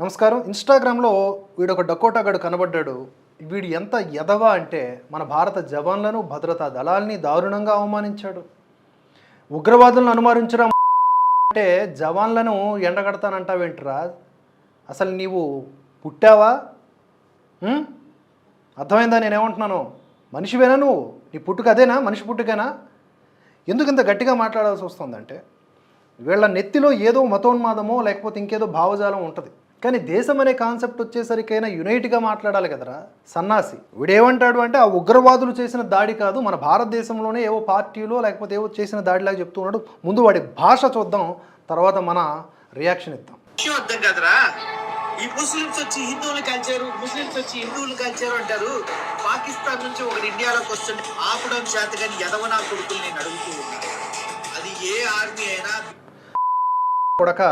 నమస్కారం. ఇన్స్టాగ్రామ్లో వీడు ఒక డకోటా గడు కనబడ్డాడు. వీడు ఎంత ఎదవా అంటే మన భారత జవాన్లను భద్రతా దళాల్ని దారుణంగా అవమానించాడు. ఉగ్రవాదులను అనుమానించడం అంటే జవాన్లను ఎండగడతానంటావేంట్రా? అసలు నీవు పుట్టావా? అర్థమైందా నేనేమంటున్నాను? మనిషివేనా నువ్వు? నీ పుట్టుక అదేనా? మనిషి పుట్టుకేనా? ఎందుకు ఇంత గట్టిగా మాట్లాడాల్సి వస్తుందంటే వీళ్ళ నెత్తిలో ఏదో మతోన్మాదమో లేకపోతే ఇంకేదో భావజాలం ఉంటుంది. కానీ దేశం అనే కాన్సెప్ట్ వచ్చేసరికైనా యునైట్గా మాట్లాడాలి కదరా. సన్నాసి. వీడేమంటాడు అంటే ఆ ఉగ్రవాదులు చేసిన దాడి కాదు మన భారతదేశంలోనే ఏవో పార్టీలో లేకపోతే ఏవో చేసిన దాడిలాగా చెప్తూ ఉన్నాడు. ముందు వాడి భాష చూద్దాం తర్వాత మన రియాక్షన్ ఇద్దాం. అర్థం కాదురా. ఈ ముస్లిమ్స్ వచ్చి హిందువులు కలిచారు ముస్లిమ్స్ వచ్చి హిందువులు కలిచారు అంటారు. పాకిస్తాన్ నుంచి ఒకటి ఇండియాలోకి వస్తుంటే ఆపడం చేత కానీ ఎదవనా కొడుకులు నేను అడుగుతూ అది ఏ ఆర్మీ అయినా కొడక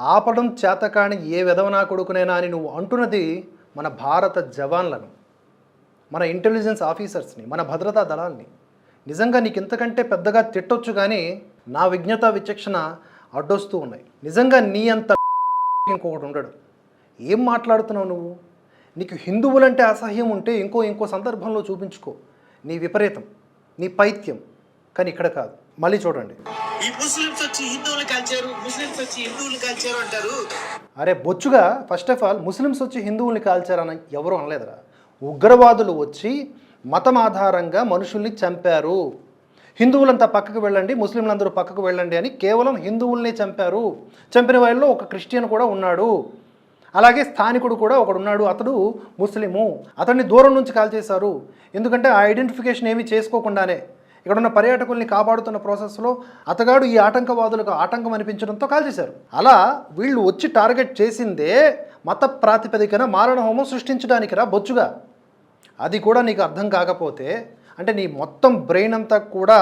ఆపడం చేతకాని ఏ విధవనా కొడుకునైనా అని నువ్వు అంటున్నది మన భారత జవాన్లను మన ఇంటెలిజెన్స్ ఆఫీసర్స్ని మన భద్రతా దళాల్ని. నిజంగా నీకు ఇంతకంటే పెద్దగా తిట్టొచ్చు కానీ నా విజ్ఞత విచక్షణ అడ్డొస్తూ ఉన్నాయి. నిజంగా నీ అంత ఇంకొకటి ఉండడు. ఏం మాట్లాడుతున్నావు నువ్వు? నీకు హిందువులంటే అసహ్యం ఉంటే ఇంకో ఇంకో సందర్భంలో చూపించుకో. నీ విపరీతం నీ పైత్యం. కానీ ఇక్కడ కాదు. మళ్ళీ చూడండి. ఈ ముస్లిమ్స్ వచ్చి హిందువులు కాల్చారు ముస్లిమ్స్ వచ్చి హిందువులు కాల్చారు అంటారు. అరే బొచ్చుగా ఫస్ట్ ఆఫ్ ఆల్ ముస్లిమ్స్ వచ్చి హిందువుల్ని కాల్చారని ఎవరు అనలేదురా. ఉగ్రవాదులు వచ్చి మతం ఆధారంగా మనుషుల్ని చంపారు. హిందువులంతా పక్కకు వెళ్ళండి ముస్లింలందరూ పక్కకు వెళ్ళండి అని కేవలం హిందువుల్ని చంపారు. చంపిన వాళ్ళలో ఒక క్రిస్టియన్ కూడా ఉన్నాడు. అలాగే స్థానికుడు కూడా ఒకడు ఉన్నాడు. అతడు ముస్లిము. అతన్ని దూరం నుంచి కాల్ చేశారు ఎందుకంటే ఆ ఐడెంటిఫికేషన్ ఏమీ చేసుకోకుండానే. ఇక్కడున్న పర్యాటకుల్ని కాపాడుతున్న ప్రాసెస్లో అతగాడు ఈ ఆటంకవాదులకు ఆటంకం అనిపించడంతో కాల్చేశారు అలా వీళ్ళు వచ్చి టార్గెట్ చేసిందే మత ప్రాతిపదికన మారణ హోమం సృష్టించడానికిరా బొచ్చుగా. అది కూడా నీకు అర్థం కాకపోతే అంటే నీ మొత్తం బ్రెయిన్ అంతా కూడా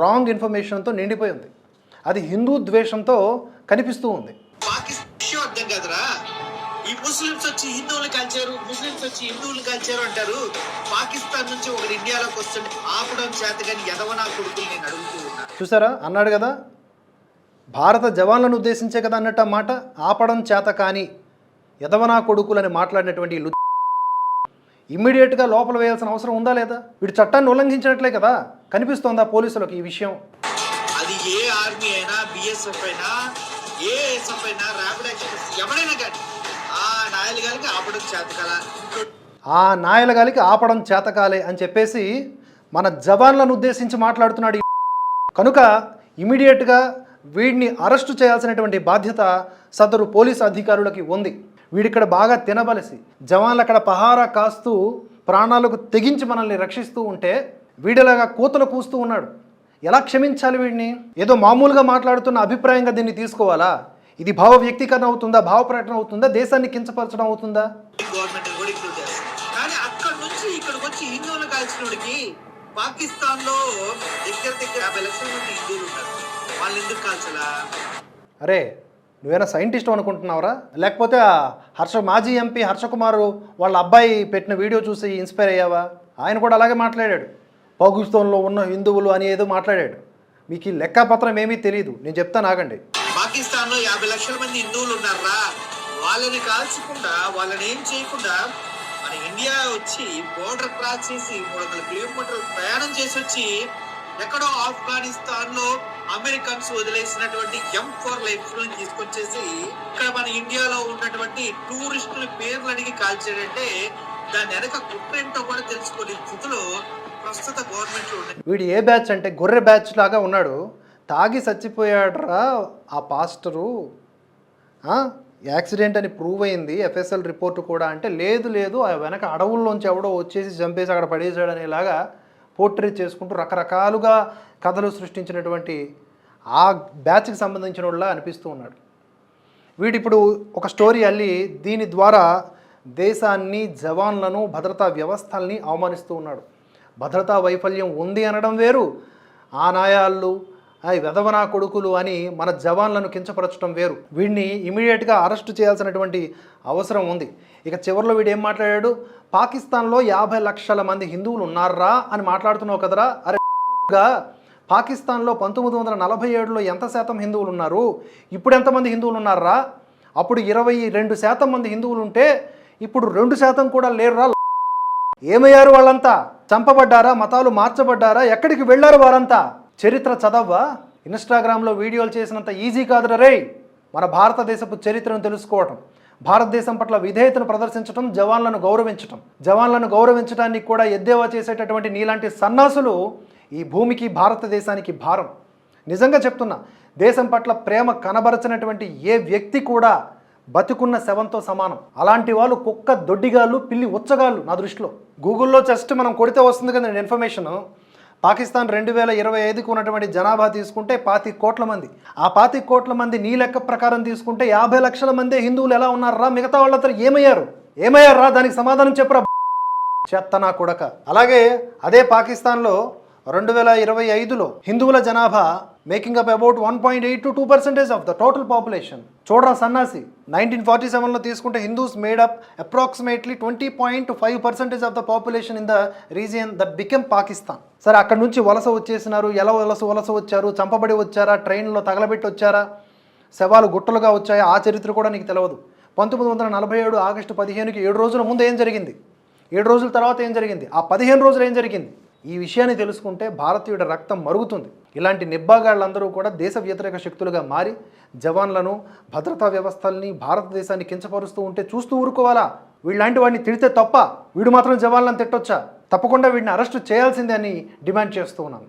రాంగ్ ఇన్ఫర్మేషన్తో నిండిపోయి ఉంది. అది హిందూ ద్వేషంతో కనిపిస్తూ ఉంది. అర్థం కాదురా. ఈ ముస్లిమ్స్ వచ్చి హిందువులు కలిచారు ముస్లిమ్స్ వచ్చి హిందువులు కలిచారు అంటారు. పాకిస్తాన్ నుంచి ఒకటి ఇండియాలోకి వస్తుంటే ఆపడం చేత కానీ ఎదవనా కొడుకులు నేను అడుగుతూ చూసారా? అన్నాడు కదా? భారత జవాన్లను ఉద్దేశించే కదా అన్నట్టు మాట? ఆపడం చేత కానీ ఎదవనా కొడుకులని మాట్లాడినటువంటి ఇమ్మీడియట్గా లోపల వేయాల్సిన అవసరం ఉందా లేదా? వీడు చట్టాన్ని ఉల్లంఘించినట్లే కదా? కనిపిస్తోందా పోలీసులకు ఈ విషయం? అది ఏ ఆర్మీ అయినా బిఎస్ఎఫ్ అయినా ఏ ఎస్ఎఫ్ అయినా ర్యాపిడ్ యాక్షన్ ఎవరైనా కానీ ఆ ఆపడం ఆ నాయలగాలికి ఆపడం చేతకాలే అని చెప్పేసి మన జవాన్లను ఉద్దేశించి మాట్లాడుతున్నాడు కనుక ఇమీడియట్గా వీడిని అరెస్టు చేయాల్సినటువంటి బాధ్యత సదరు పోలీస్ అధికారులకి ఉంది. వీడిక్కడ బాగా తినబలిసి జవాన్లు అక్కడ పహారా కాస్తూ ప్రాణాలకు తెగించి మనల్ని రక్షిస్తూ ఉంటే వీడిలాగా కూతలు కూస్తూ ఉన్నాడు. ఎలా క్షమించాలి వీడిని? ఏదో మామూలుగా మాట్లాడుతున్న అభిప్రాయంగా దీన్ని తీసుకోవాలా? ఇది భావ వ్యక్తీకరణ అవుతుందా భావ ప్రకటన అవుతుందా దేశాన్ని కించపరచడం అవుతుందా? గవర్నమెంట్ కూడా ఇంక్లూడ్ చేస్తారు కానీ అక్కడ నుంచి ఇక్కడికి వచ్చి హిందువులు కాల్చినోడికి పాకిస్తాన్లో దగ్గర దగ్గర యాభై లక్షల మంది హిందువులు ఉన్నారు. వాళ్ళు ఎందుకు కాల్చలా? అరే నువ్వేనా సైంటిస్ట్ అనుకుంటున్నావురా? లేకపోతే హర్ష మాజీ ఎంపీ హర్షకుమార్ వాళ్ళ అబ్బాయి పెట్టిన వీడియో చూసి ఇన్స్పైర్ అయ్యావా? ఆయన కూడా అలాగే మాట్లాడాడు. పాకిస్తాన్లో ఉన్న హిందువులు అని ఏదో మాట్లాడాడు. మీకు ఈ లెక్కపత్రం ఏమీ తెలియదు నేను చెప్తాను ఆగండి. పాకిస్తాన్లో యాభై లక్షల మంది హిందువులు ఉన్నారా వాళ్ళని కాల్చకుండా వాళ్ళని ఏం చేయకుండా మన ఇండియా వచ్చి బోర్డర్ క్రాస్ చేసి మూడు వందల కిలోమీటర్లు ప్రయాణం చేసి వచ్చి ఎక్కడో ఆఫ్ఘనిస్తాన్లో అమెరికన్స్ వదిలేసినటువంటి ఎం ఫోర్ లైఫ్ తీసుకొచ్చేసి ఇక్కడ మన ఇండియాలో ఉన్నటువంటి టూరిస్టుల పేర్లు అడిగి కాల్చాడంటే దాని వెనక కుట్ర ఏంటో కూడా తెలుసుకునే స్థితిలో ప్రస్తుత గవర్నమెంట్ ఉన్నాయి వీడు ఏ బ్యాచ్ అంటే గొర్రె బ్యాచ్ లాగా ఉన్నాడు. తాగి చచ్చిపోయాడురా ఆ పాస్టరు. యాక్సిడెంట్ అని ప్రూవ్ అయింది. ఎఫ్ఎస్ఎల్ రిపోర్ట్ కూడా అంటే లేదు లేదు. ఆ వెనక అడవుల్లోంచి ఎవడో వచ్చేసి చంపేసి అక్కడ పడేసాడు అనేలాగా పోర్ట్రేట్ చేసుకుంటూ రకరకాలుగా కథలు సృష్టించినటువంటి ఆ బ్యాచ్కి సంబంధించిన వాళ్ళ అనిపిస్తూ ఉన్నాడు. వీడిప్పుడు ఒక స్టోరీ అల్లి దీని ద్వారా దేశాన్ని జవాన్లను భద్రతా వ్యవస్థల్ని అవమానిస్తూ ఉన్నాడు. భద్రతా వైఫల్యం ఉంది అనడం వేరు. ఆ నాయాళ్ళు వెధవనా కొడుకులు అని మన జవాన్లను కించపరచడం వేరు. వీడిని ఇమీడియట్గా అరెస్ట్ చేయాల్సినటువంటి అవసరం ఉంది. ఇక చివరిలో వీడు ఏం మాట్లాడాడు? పాకిస్తాన్లో యాభై లక్షల మంది హిందువులు ఉన్నారా అని మాట్లాడుతున్నావు కదరా? అరే పాకిస్తాన్లో పంతొమ్మిది వందల నలభై ఏడులో ఎంత శాతం హిందువులు ఉన్నారు? ఇప్పుడు ఎంతమంది హిందువులు ఉన్నారా? అప్పుడు ఇరవై రెండు శాతం మంది హిందువులు ఉంటే ఇప్పుడు రెండు శాతం కూడా లేరురా ఏమయ్యారు వాళ్ళంతా? చంపబడ్డారా? మతాలు మార్చబడ్డారా? ఎక్కడికి వెళ్ళారు వారంతా? చరిత్ర చదవ్వా? ఇన్స్టాగ్రామ్లో వీడియోలు చేసినంత ఈజీ కాదురా రే మన భారతదేశపు చరిత్రను తెలుసుకోవటం భారతదేశం పట్ల విధేయతను ప్రదర్శించడం జవాన్లను గౌరవించటం. జవాన్లను గౌరవించడానికి కూడా ఎద్దేవా చేసేటటువంటి నీలాంటి సన్నాసులు ఈ భూమికి భారతదేశానికి భారం. నిజంగా చెప్తున్నా దేశం పట్ల ప్రేమ కనబరచినటువంటి ఏ వ్యక్తి కూడా బతికున్న శవంతో సమానం. అలాంటి వాళ్ళు కుక్క దొడ్డిగాళ్ళు పిల్లి ఉచ్చగాళ్ళు నా దృష్టిలో. గూగుల్లో జస్ట్ మనం కొడితే వస్తుంది కదా ఇన్ఫర్మేషన్ పాకిస్తాన్ రెండు వేల ఇరవై ఐదుకు ఉన్నటువంటి జనాభా తీసుకుంటే పాతి కోట్ల మంది. ఆ పాతి కోట్ల మంది నీ లెక్క ప్రకారం తీసుకుంటే యాభై లక్షల మంది హిందువులు ఎలా ఉన్నారా మిగతా వాళ్ళందరూ ఏమయ్యారు? ఏమయ్యారా దానికి సమాధానం చెప్పరా. చెత్త నా కొడక. అలాగే అదే పాకిస్తాన్లో రెండు వేల ఇరవై ఐదులో హిందువుల జనాభా making up about one point eight to two percentage of the total population చూడరా సన్నాసి నైన్టీన్ ఫార్టీ సెవెన్లో తీసుకుంటే Hindus made up approximately twenty point five percentage of the population in the region that became Pakistan సరే అక్కడ నుంచి వలస వచ్చేసినారు. ఎలా వలస వలస వచ్చారు? చంపబడి వచ్చారా? ట్రైన్లో తగలబెట్టి వచ్చారా? శవాలు గుట్టలుగా వచ్చాయా? ఆ చరిత్ర కూడా నీకు తెలియదు పంతొమ్మిది వందల నలభై ఏడు ఆగస్టు పదిహేనుకి ఏడు రోజుల ముందు ఏం జరిగింది? ఏడు రోజుల తర్వాత ఏం జరిగింది? ఆ పదిహేను రోజులు ఏం జరిగింది? ఈ విషయాన్ని తెలుసుకుంటే భారతీయుడి రక్తం మరుగుతుంది. ఇలాంటి నిబ్బాగాళ్ళందరూ కూడా దేశ వ్యతిరేక శక్తులుగా మారి జవాన్లను భద్రతా వ్యవస్థల్ని భారతదేశాన్ని కించపరుస్తూ ఉంటే చూస్తూ ఊరుకోవాలా? వీళ్ళలాంటి వాడిని తిడితే తప్ప వీడు మాత్రం జవాన్లను తిట్టొచ్చా? తప్పకుండా వీడిని అరెస్ట్ చేయాల్సిందే అని డిమాండ్ చేస్తూ ఉన్నాను.